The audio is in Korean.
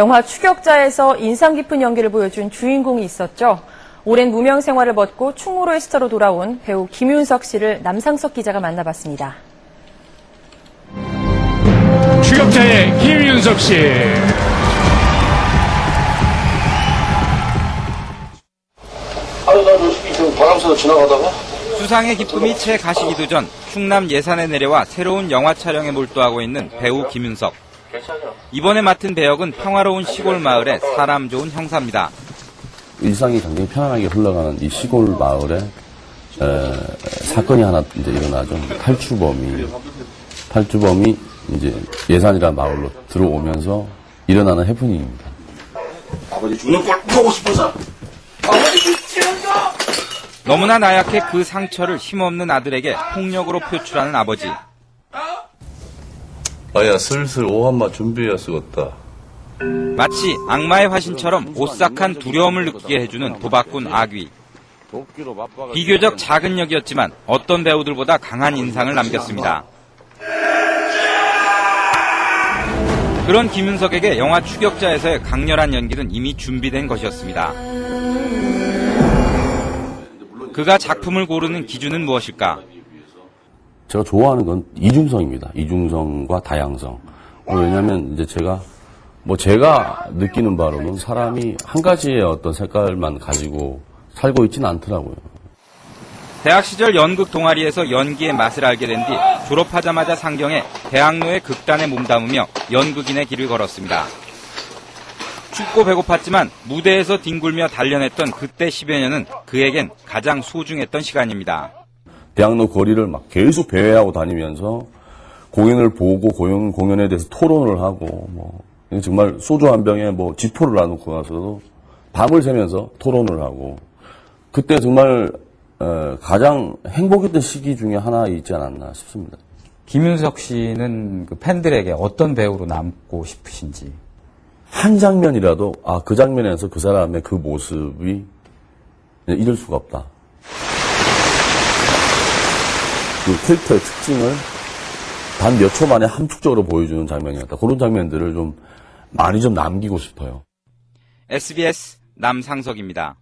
영화 추격자에서 인상 깊은 연기를 보여준 주인공이 있었죠. 오랜 무명 생활을 벗고 충무로의 스타로 돌아온 배우 김윤석 씨를 남상석 기자가 만나봤습니다. 추격자의 김윤석 씨. 아니 나 솔직히 그 바람새도 지나가다가 수상의 기쁨이 채 가시기도 전 충남 예산에 내려와 새로운 영화 촬영에 몰두하고 있는 배우 김윤석. 괜찮아. 이번에 맡은 배역은 평화로운 시골 마을의 사람 좋은 형사입니다. 일상이 굉장히 편안하게 흘러가는 이 시골 마을에 에, 사건이 하나 이제 일어나죠. 탈주범이 탈주범이 이제 예산이라는 마을로 들어오면서 일어나는 해프닝입니다. 아버지 죽는 꼴 보고 싶어서 아버지 미치는가? 너무나 나약해 그 상처를 힘없는 아들에게 폭력으로 표출하는 아버지. 아야 슬슬 오한마 준비해야 쓰겠다. 마치 악마의 화신처럼 오싹한 두려움을 느끼게 해주는 도박꾼 아귀. 비교적 작은 역이었지만 어떤 배우들보다 강한 인상을 남겼습니다. 그런 김윤석에게 영화 추격자에서의 강렬한 연기는 이미 준비된 것이었습니다. 그가 작품을 고르는 기준은 무엇일까? 제가 좋아하는 건 이중성입니다. 이중성과 다양성. 어, 왜냐하면 이제 제가 뭐 제가 느끼는 바로는 사람이 한 가지의 어떤 색깔만 가지고 살고 있지는 않더라고요. 대학 시절 연극 동아리에서 연기의 맛을 알게 된 뒤 졸업하자마자 상경해 대학로의 극단에 몸담으며 연극인의 길을 걸었습니다. 춥고 배고팠지만 무대에서 뒹굴며 단련했던 그때 10여 년은 그에겐 가장 소중했던 시간입니다. 대학로 거리를 막 계속 배회하고 다니면서 공연을 보고 공연, 공연에 대해서 토론을 하고 뭐 정말 소주 한 병에 뭐 지포를 나누고 나서도 밤을 새면서 토론을 하고 그때 정말 어, 가장 행복했던 시기 중에 하나 있지 않았나 싶습니다. 김윤석 씨는 그 팬들에게 어떤 배우로 남고 싶으신지. 한 장면이라도 아 그 장면에서 그 사람의 그 모습이 잊을 수가 없다. 그 캐릭터의 특징을 단 몇 초 만에 함축적으로 보여주는 장면이었다. 그런 장면들을 좀 많이 좀 남기고 싶어요. SBS 남상석입니다.